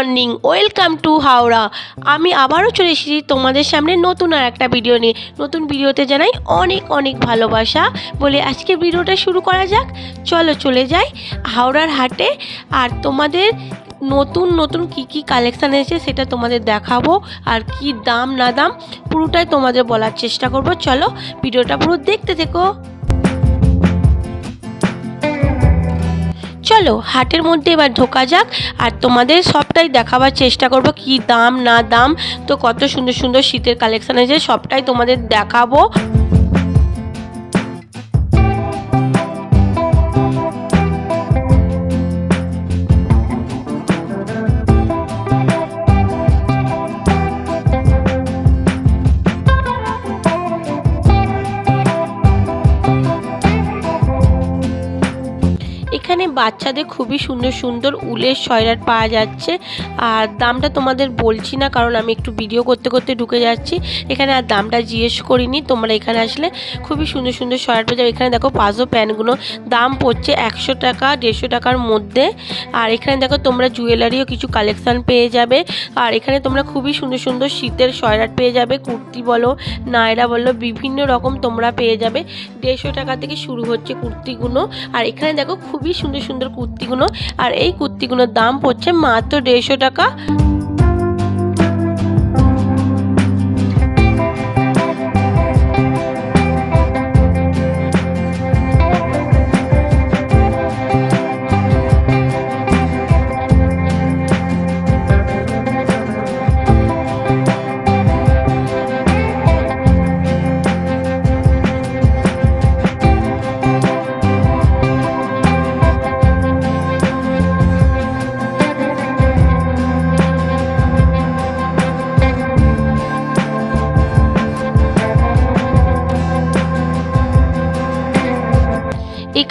Morning, welcome to Howrah. আমি আবারও চলে এসেছি তোমাদের সামনে নতুন আর একটা ভিডিও নিয়ে। নতুন ভিডিওতে জানাই অনেক অনেক ভালোবাসা। বলে আজকে ভিডিওটা শুরু করা যাক। চলো চলে যাই হাওড়ার হাটে। আর তোমাদের নতুন নতুন কি কি কালেকশান এসেছে সেটা তোমাদের দেখাবো। আর কি দাম, না দাম, পুরোটাই তোমাদের বলার চেষ্টা করব। চলো ভিডিওটা পুরো দেখতে থেকো। চলো হাটের মধ্যে এবার ঢোকা যাক আর তোমাদের সবটাই দেখাবার চেষ্টা করব কি দাম, না দাম। তো কত সুন্দর সুন্দর শীতের কালেকশান আছে সবটাই তোমাদের দেখাবো। বাচ্চাদের খুবই সুন্দর সুন্দর উলের সয়রাট পাওয়া যাচ্ছে। আর দামটা তোমাদের বলছি না, কারণ আমি একটু ভিডিও করতে করতে ঢুকে যাচ্ছি। এখানে আর দামটা জিজ্ঞেস করিনি, তোমরা এখানে আসলে খুবই সুন্দর সুন্দর সয়রাট পেয়ে যাবে। এখানে দেখো পাজো প্যান্টগুলো দাম পড়ছে একশো টাকা, দেড়শো টাকার মধ্যে। আর এখানে দেখো তোমরা জুয়েলারিও কিছু কালেকশান পেয়ে যাবে। আর এখানে তোমরা খুবই সুন্দর সুন্দর শীতের সয়রাট পেয়ে যাবে, কুর্তি বলো, নায়রা বলো, বিভিন্ন রকম তোমরা পেয়ে যাবে। দেড়শো টাকা থেকে শুরু হচ্ছে কুর্তিগুলো। আর এখানে দেখো খুবই সুন্দর সুন্দর কুর্তিগুলো আর এই কুর্তিগুলোর দাম পড়ছে মাত্র দেড়শো টাকা।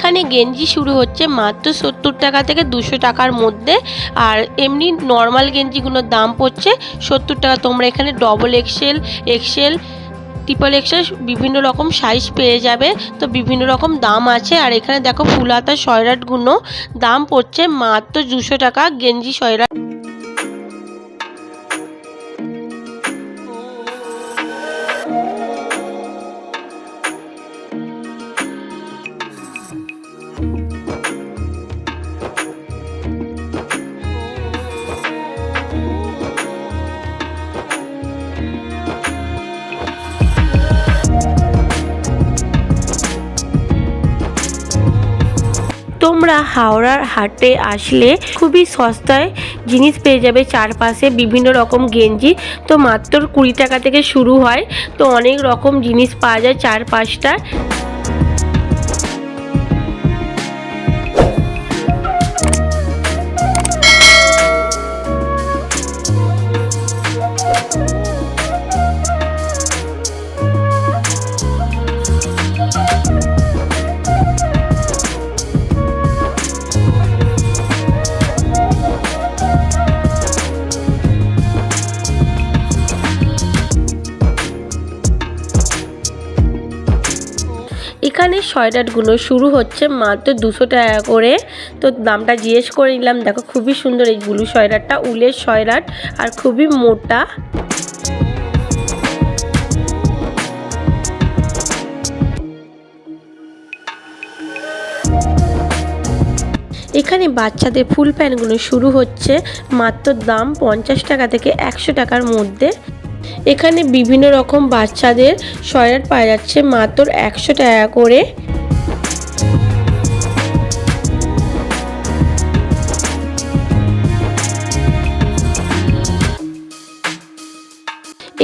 এখানে গেঞ্জি শুরু হচ্ছে মাত্র সত্তর টাকা থেকে দুশো টাকার মধ্যে। আর এমনি নর্মাল গেঞ্জিগুলোর দাম পড়ছে সত্তর টাকা। তোমরা এখানে double XL XL triple XL বিভিন্ন রকম সাইজ পেয়ে যাবে। তো বিভিন্ন রকম দাম আছে। আর এখানে দেখো ফুল ফুলাতা সয়রাটগুলো দাম পড়ছে মাত্র দুশো টাকা। গেঞ্জি সয়রাট তোমরা হাওড়ার হাটে আসলে খুবই সস্তায় জিনিস পেয়ে যাবে। চারপাশে বিভিন্ন রকম গেঞ্জি। তো মাত্র কুড়ি টাকা থেকে শুরু হয়। তো অনেক রকম জিনিস পাওয়া যায় চারপাশটায়। এখানে সয়ডাটগুলো শুরু হচ্ছে মাত্র দুশো টাকা করে। তো দামটা জিজ্ঞেস করে নিলাম, দেখো খুবই সুন্দর এই ব্লু সয়ডাটটা উলের সয়ডাট আর খুবই মোটা। এখানে বাচ্চাদের ফুল প্যান্টগুলো শুরু হচ্ছে মাত্র দাম পঞ্চাশ টাকা থেকে একশো টাকার মধ্যে। এখানে বিভিন্ন রকম বাচ্চাদের সয়ার পাওয়া যাচ্ছে। মাত্র একশো টাকা করে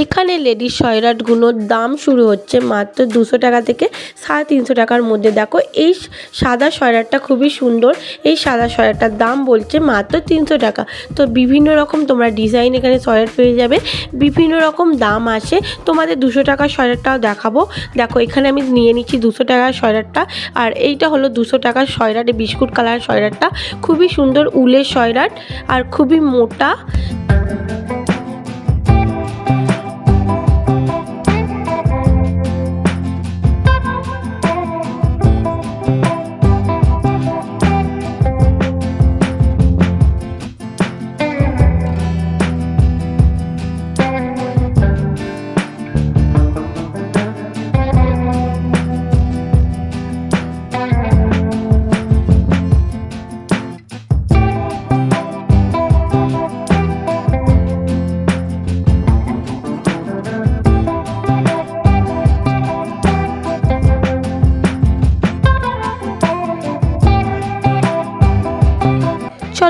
এখানে লেডিস সয়রাটগুলোর দাম শুরু হচ্ছে মাত্র দুশো টাকা থেকে সাড়ে তিনশো টাকার মধ্যে। দেখো, এই সাদা সয়রাটটা খুবই সুন্দর। এই সাদা সয়রাটটার দাম বলছে মাত্র তিনশো টাকা। তো বিভিন্ন রকম তোমরা ডিজাইন এখানে সয়রাট পেয়ে যাবে। বিভিন্ন রকম দাম আসে তোমাদের দুশো টাকার সয়রাটটাও দেখাবো। দেখো, এখানে আমি নিয়ে নিচ্ছি দুশো টাকার সয়রাটটা। আর এইটা হলো দুশো টাকার সয়রাট বিস্কুট কালার সয়রাটটা। খুবই সুন্দর উলের সয়রাট আর খুবই মোটা।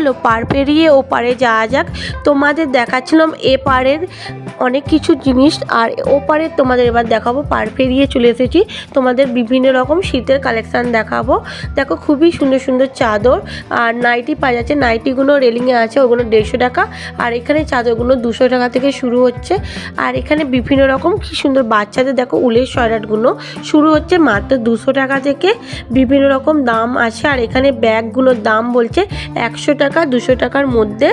চলো পার পেরিয়ে ও পারে যাওয়া যাক। তোমাদের দেখাচ্ছিলাম এ পারের অনেক কিছু জিনিস আর ওপারে তোমাদের এবার দেখাবো, পার পেরিয়ে চলে এসেছি। তোমাদের বিভিন্ন রকম শীতের কালেকশান দেখাবো। দেখো খুবই সুন্দর সুন্দর চাদর আর নাইটি পাওয়া যাচ্ছে। নাইটিগুলো রেলিংয়ে আছে, ওগুলো দেড়শো টাকা। আর এখানে চাদরগুলো দুশো টাকা থেকে শুরু হচ্ছে। আর এখানে বিভিন্ন রকম কি সুন্দর বাচ্চাদের, দেখো উলের সয়রাটগুলো শুরু হচ্ছে মাত্র দুশো টাকা থেকে। বিভিন্ন রকম দাম আছে। আর এখানে ব্যাগগুলোর দাম বলছে একশো টাকা, দুশো টাকার মধ্যে।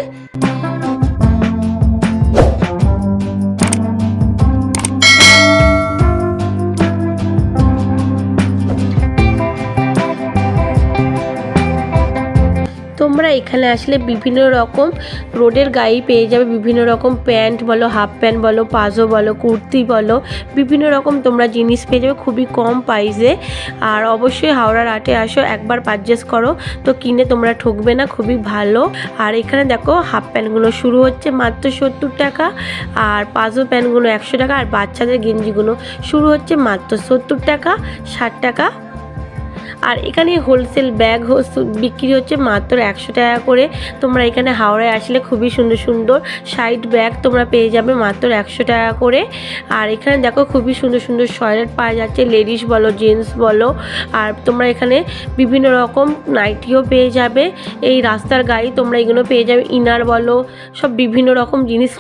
এখানে আসলে বিভিন্ন রকম রোডের গায়ে পেয়ে যাবে, বিভিন্ন রকম প্যান্ট বলো, হাফ প্যান্ট বলো, পাজো বলো, কুর্তি বলো, বিভিন্ন রকম তোমরা জিনিস পেয়ে যাবে খুবই কম প্রাইসে আর অবশ্যই হাওড়ার আটে আসো, একবার পারচেস করো, তো কিনে তোমরা ঠকবে না, খুবই ভালো। আর এখানে দেখো হাফ প্যান্টগুলো শুরু হচ্ছে মাত্র সত্তর টাকা, আর পাজো প্যান্টগুলো একশো টাকা, আর বাচ্চাদের গেঞ্জিগুলো শুরু হচ্ছে মাত্র সত্তর টাকা, ষাট টাকা। আর এখানে হোলসেল ব্যাগ বিক্রি হচ্ছে মাত্র একশো টাকা করে। তোমরা এখানে হাওড়ায় আসলে খুবই সুন্দর সুন্দর সাইড ব্যাগ তোমরা পেয়ে যাবে মাত্র একশো টাকা করে। আর এখানে দেখো খুবই সুন্দর সুন্দর শয়েট পাওয়া যাচ্ছে লেডিস বলো জেন্টস বলো। আর তোমরা এখানে বিভিন্ন রকম নাইটিও পেয়ে যাবে। এই রাস্তার গাড়ি তোমরা এগুলো পেয়ে যাবে ইনার বলো, সব বিভিন্ন রকম জিনিস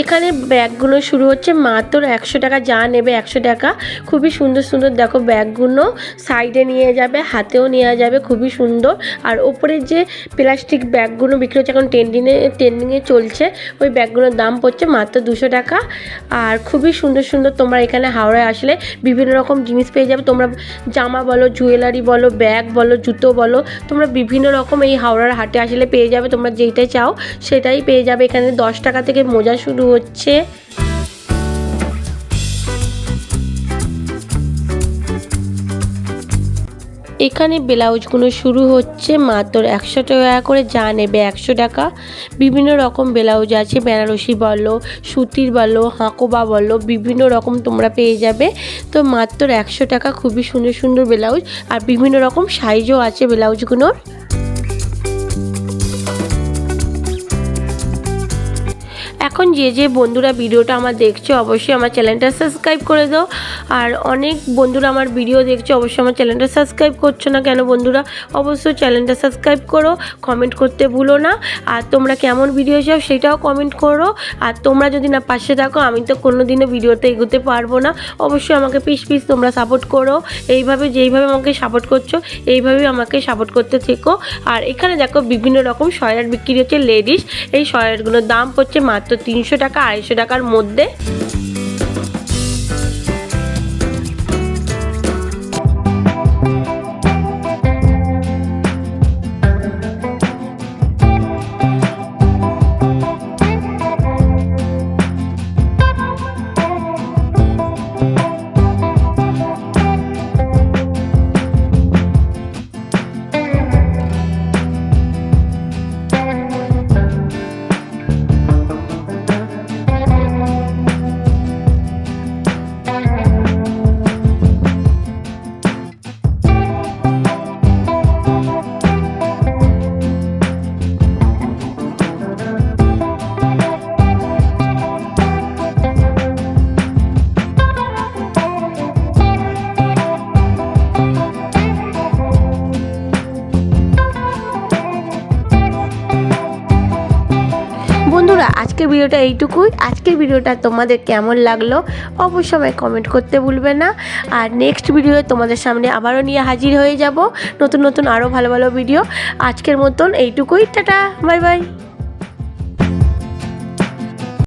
এখানে ব্যাগগুলো শুরু হচ্ছে মাত্র একশো টাকা, যা নেবে একশো টাকা। খুবই সুন্দর সুন্দর, দেখো ব্যাগগুলো সাইডে নিয়ে যাবে, হাতেও নেওয়া যাবে, খুবই সুন্দর। আর ওপরের যে প্লাস্টিক ব্যাগগুলো বিক্রি হচ্ছে এখন ট্রেন্ডিংয়ে ট্রেন্ডিংয়ে চলছে, ওই ব্যাগগুলোর দাম পড়ছে মাত্র দুশো টাকা। আর খুবই সুন্দর সুন্দর তোমরা এখানে হাওড়ায় আসলে বিভিন্ন রকম জিনিস পেয়ে যাবে। তোমরা জামা বলো, জুয়েলারি বলো, ব্যাগ বলো, জুতো বলো, তোমরা বিভিন্ন রকম এই হাওড়ার হাটে আসলে পেয়ে যাবে, তোমরা যেইটাই চাও সেটাই পেয়ে যাবে। এখানে দশ টাকা থেকে মোজা শুরু হচ্ছে। এখানে ব্লাউজগুলো শুরু হচ্ছে। মাত্র একশো টাকা করে যা নেবে একশো টাকা। বিভিন্ন রকম ব্লাউজ আছে। বেনারসি বলো, সুতির বলো, হাঁকোবা বলো, বিভিন্ন রকম তোমরা পেয়ে যাবে। তো মাত্র একশো টাকা খুবই সুন্দর সুন্দর ব্লাউজ। আর বিভিন্ন রকম সাইজও আছে ব্লাউজগুলোর। এখন যে যে বন্ধুরা ভিডিওটা আমার দেখছ অবশ্যই আমার চ্যানেলটা সাবস্ক্রাইব করে দাও। আর অনেক বন্ধুরা আমার ভিডিও দেখছ অবশ্যই আমার চ্যানেলটা সাবস্ক্রাইব করছ না কেন বন্ধুরা? অবশ্যই চ্যানেলটা সাবস্ক্রাইব করো কমেন্ট করতে ভুলো না। আর তোমরা কেমন ভিডিও চাও সেটাও কমেন্ট করো। আর তোমরা যদি না পাশে থাকো, আমি তো কোনো দিনও ভিডিওতে এগোতে পারব না। অবশ্যই আমাকে পিস পিস তোমরা সাপোর্ট করো। এইভাবে, যেইভাবে আমাকে সাপোর্ট করছ, এইভাবেই আমাকে সাপোর্ট করতে থেকো। আর এখানে দেখো বিভিন্ন রকম শয়ার বিক্রি হচ্ছে লেডিস। এই শয়ারগুলোর দাম পড়ছে মাত্র তিনশো টাকা আড়াইশো টাকার মধ্যে বন্ধুরা, আজকের ভিডিওটা এইটুকুই। আজকের ভিডিওটা তোমাদের কেমন লাগল অবশ্যই আমায় কমেন্ট করতে ভুলবে না। আর নেক্সট ভিডিও তোমাদের সামনে আবারও নিয়ে হাজির হয়ে যাব নতুন নতুন আরও ভালো ভালো ভিডিও আজকের মতন এইটুকুই। Tata bye bye